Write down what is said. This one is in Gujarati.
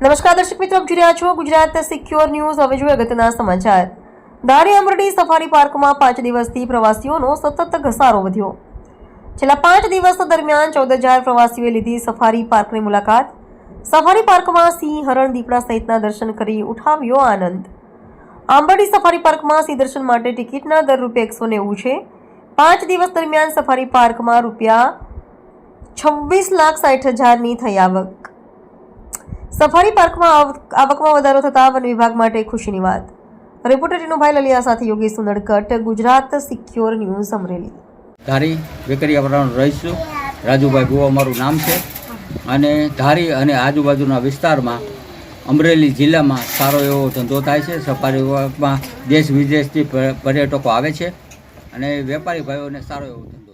નમસ્કાર દર્શક મિત્રો, આપ જોઈ રહ્યા છો ગુજરાત સિક્યોર ન્યૂઝ. હવે જોઈએ અગત્યના સમાચાર. ધારી અમરડી સફારી પાર્કમાં પાંચ દિવસથી પ્રવાસીઓનો સતત ઘસારો વધ્યો. છેલ્લા પાંચ દિવસ દરમિયાન ચૌદ હજાર પ્રવાસીઓએ લીધી સફારી પાર્કની મુલાકાત. સફારી પાર્કમાં સિંહ, હરણ, દીપડા સહિતના દર્શન કરી ઉઠાવ્યો આનંદ. આંબરડી સફારી પાર્કમાં સિંહ દર્શન માટે ટિકિટના દર રૂપિયા એકસો નેવું છે. પાંચ દિવસ દરમિયાન સફારી પાર્કમાં રૂપિયા છવ્વીસ લાખ સાઠ હજારની થઈ આવક. સફારી પાર્કમાં આવકમાં વધારો થતાં વન વિભાગ માટે ખુશીની વાત. રિપોર્ટર ભાઈ લલિયા સાથે યોગેશ સુનડકટ ગુજરાત સિક્યોર ન્યૂઝ અમરેલી. ધારી વેકરિયાવાળાનો રહીશું. રાજુભાઈ ગોવા મારું નામ છે. અને ધારી અને આજુબાજુના વિસ્તારમાં અમરેલી જિલ્લામાં સારો એવો ધંધો થાય છે. સફારી વિભાગમાં દેશ વિદેશથી પર્યટકો આવે છે. અને વેપારી ભાઈઓને સારો એવો ધંધો